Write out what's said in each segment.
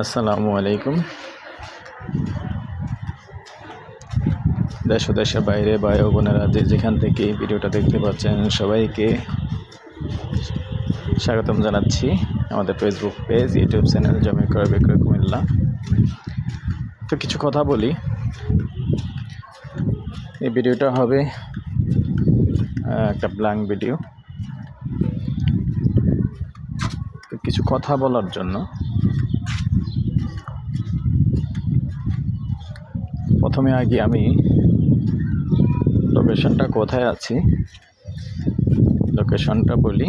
আসসালামু আলাইকুম। দেশ দেশের বাইরে ভাই বোনেরা যে যেখান থেকে ভিডিওটা দেখতে পাচ্ছেন সবাইকে স্বাগতম জানাচ্ছি আমাদের ফেসবুক পেজ ইউটিউব চ্যানেল জমি ক্রয় বিক্রয় কুমিল্লা তো কিছু কথা বলি। এই ভিডিওটা হবে একটা ব্ল্যাঙ্ক ভিডিও কিছু কথা বলার জন্য প্রথমে আগে আমি লোকেশনটা কোথায় আছি লোকেশনটা বলি।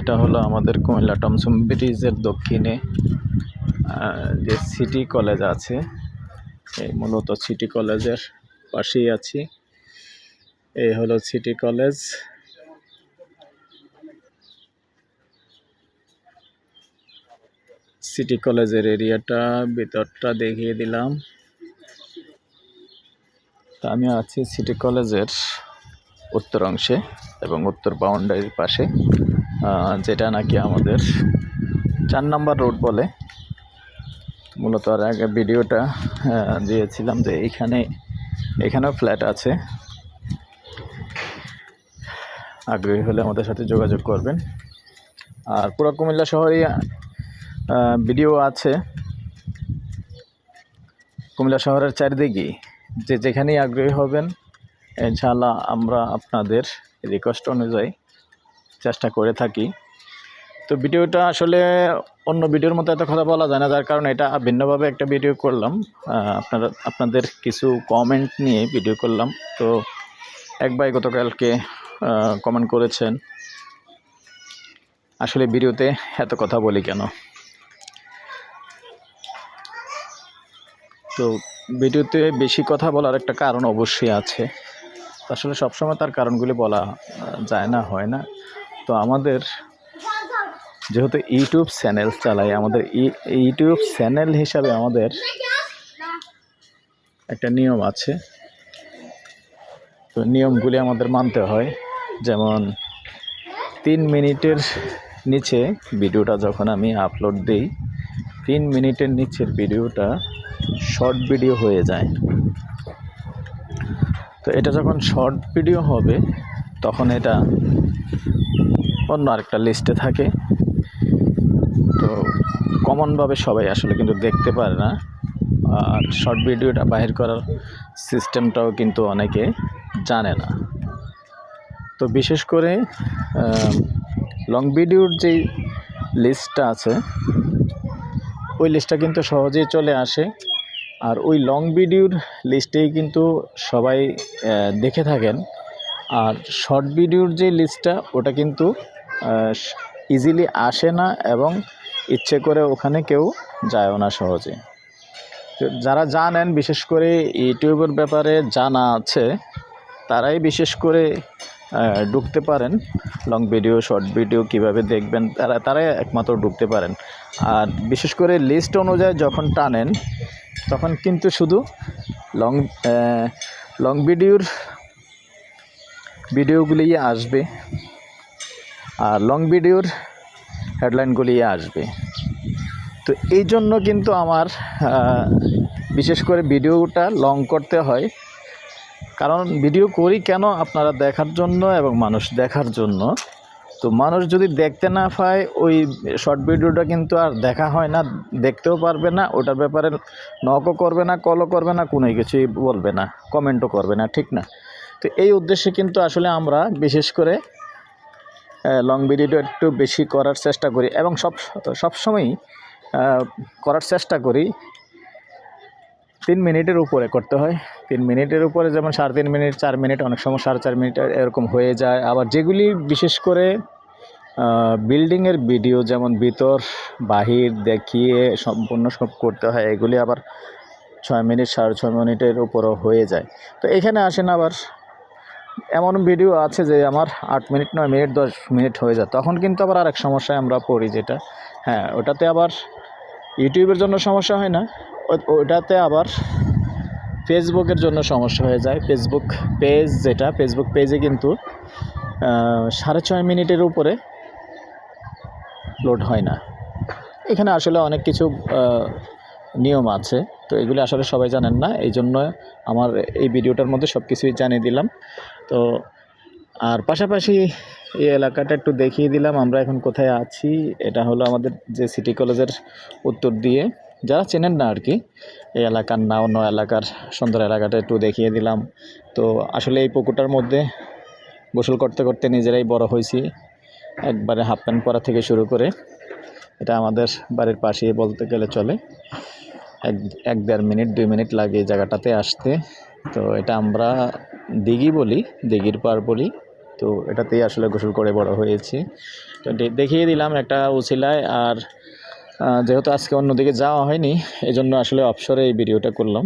এটা হলো আমাদের কুমিল্লা টমসম ব্রিজের দক্ষিণে যে সিটি কলেজ আছে, এই মূলত সিটি কলেজের পাশেই আছি। এই হলো সিটি কলেজ সিটি কলেজের এরিয়াটা ভিতরটা দেখিয়ে দিলাম। তা আমি আছি সিটি কলেজের উত্তর অংশে এবং উত্তর বাউন্ডারির পাশে যেটা নাকি আমাদের চার নাম্বার রোড বলে। মূলত আর আগে ভিডিওটা দিয়েছিলাম যে এইখানে, এখানেও ফ্ল্যাট আছে। আগ্রহী হলে আমাদের সাথে যোগাযোগ করবেন। আর পুরো কুমিল্লা শহরে ভিডিও আছে। কুমিল্লা শহরের চারিদিকে যে যেখানেই আগ্রহী হবেন, ইনশাআল্লাহ আমরা আপনাদের রিকোয়েস্ট অনুযায়ী চেষ্টা করে থাকি। তো ভিডিওটা আসলে অন্য ভিডিওর মতো এত কথা বলা যায় না, যার কারণে এটা ভিন্নভাবে একটা ভিডিও করলাম। আপনারা, আপনাদের কিছু কমেন্ট নিয়ে ভিডিও করলাম। তো এক ভাই গতকালকে কমেন্ট করেছেন, আসলে ভিডিওতে এত কথা বলি কেন? তো ভিডিওতে বেশি কথা বলার একটা কারণ অবশ্যই আছে। আসলে সবসময় তার কারণগুলি বলা যায় না, হয় না। তো আমাদের যেহেতু ইউটিউব চ্যানেল চালাই আমাদের ইউটিউব চ্যানেল হিসাবে আমাদের একটা নিয়ম আছে। তো নিয়মগুলি আমাদের মানতে হয়। যেমন তিন মিনিটের নিচে ভিডিওটা যখন আমি আপলোড দিই তিন মিনিটের নিচের ভিডিওটা শর্ট ভিডিও হয়ে যায়। তো এটা যখন শর্ট ভিডিও হবে, তখন এটা অন্য আরেকটা লিস্টে থাকে। তো কমনভাবে সবাই আসলে কিন্তু দেখতে পারে না। আর শর্ট ভিডিওটা বাহির করার সিস্টেমটাও কিন্তু অনেকে জানে না। তো বিশেষ করে লং ভিডিওর যেই লিস্টটা আছে ওই লিস্টটা কিন্তু সহজেই চলে আসে। আর ওই লং ভিডিওর লিস্টেই কিন্তু সবাই দেখে থাকেন। আর শর্ট ভিডিওর যে লিস্টটা ওটা কিন্তু ইজিলি আসে না এবং ইচ্ছে করে ওখানে কেউ যায়ও না সহজে। যারা জানেন, বিশেষ করে ইউটিউবের ব্যাপারে জানা আছে, তারাই বিশেষ করে ঢুকতে পারেন। লং ভিডিও শর্ট ভিডিও কীভাবে দেখবেন, তারা, তারাই একমাত্র ঢুকতে পারেন। আর বিশেষ করে লিস্ট অনুযায়ী যখন টানেন, তখন কিন্তু শুধু লং লং ভিডিওর ভিডিওগুলি আসবে আর লং ভিডিওর হেডলাইনগুলি আসবে। তো এই জন্য কিন্তু আমার বিশেষ করে ভিডিওটা লং করতে হয়। কারণ ভিডিও করি কেন আপনারা দেখার জন্য এবং মানুষ দেখার জন্য? তো মানুষ যদি দেখতে না পায়, ওই শর্ট ভিডিওটা কিন্তু আর দেখা হয় না, দেখতেও পারবে না, ওটার ব্যাপারে নকও করবে না কলও করবে না, কোনো কিছুই বলবে না কমেন্টও করবে না, ঠিক না? তো এই উদ্দেশ্যে কিন্তু আসলে আমরা বিশেষ করে লং ভিডিওটা একটু বেশি করার চেষ্টা করি এবং সব, সবসময়ই করার চেষ্টা করি তিন মিনিটের উপরে করতে হয়। তিন মিনিটের উপরে যেমন সাড়ে তিন মিনিট, চার মিনিট, অনেক সময় সাড়ে চার মিনিট এরকম হয়ে যায়। আবার যেগুলি বিশেষ করে বিল্ডিংয়ের ভিডিও যেমন ভিতর, বাহির দেখিয়ে সম্পূর্ণ সব করতে হয়, এগুলি আবার ছয় মিনিট, সাড়ে ছয় মিনিটের উপরও হয়ে যায়। তো এখানে আসেন আবার। এমন ভিডিও আছে যে আমার আট মিনিট, নয় মিনিট, দশ মিনিট হয়ে যায়। তখন কিন্তু আবার আরেক সমস্যায় আমরা পড়ি যেটা। হ্যাঁ ওটাতে আবার ইউটিউবের জন্য সমস্যা হয় না। ওটাতে আবার ফেসবুকের জন্য সমস্যা হয়ে যায়। ফেসবুক পেজ যেটা, ফেসবুক পেজে কিন্তু সাড়ে ছয় মিনিটের উপরে লোড হয় না। এখানে আসলে অনেক কিছু নিয়ম আছে, তো এগুলি আসলে সবাই জানেন না এই জন্য আমার এই ভিডিওটার মধ্যে সব কিছুই জানিয়ে দিলাম। তো আর পাশাপাশি এই এলাকাটা একটু দেখিয়ে দিলাম, আমরা এখন কোথায় আছি, এটা হলো আমাদের যে সিটি কলেজের উত্তর দিয়ে। যারা চেনেন না আর কি এই এলাকার না অন্য এলাকার, সুন্দর এলাকাটা একটু দেখিয়ে দিলাম। তো আসলে এই পুকুরটার মধ্যে গোসল করতে করতে নিজেরাই বড় হয়েছি, একবারে হাফ প্যান্ট পরা থেকে শুরু করে। এটা আমাদের বাড়ির পাশেই বলতে গেলে চলে। এক এক দেড় মিনিট, দুই মিনিট লাগে এই জায়গাটাতে আসতে। তো এটা আমরা দিঘি বলি, দিঘির পার বলি। তো এটাতেই আসলে গোসল করে বড় হয়েছি। তো দেখিয়ে দিলাম একটা উচিলায় আর যেহেতু আজকে অন্যদিকে যাওয়া হয়নি এই জন্য আসলে অবসরে এই ভিডিওটা করলাম।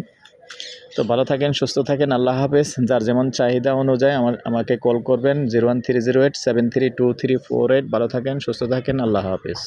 তো ভালো থাকেন, সুস্থ থাকেন, আল্লাহ হাফেজ। যার যেমন চাহিদা অনুযায়ী আমার, আমাকে কল করবেন zero one three zero eight seven three two three four eight ভালো থাকেন, সুস্থ থাকেন, আল্লাহ হাফেজ।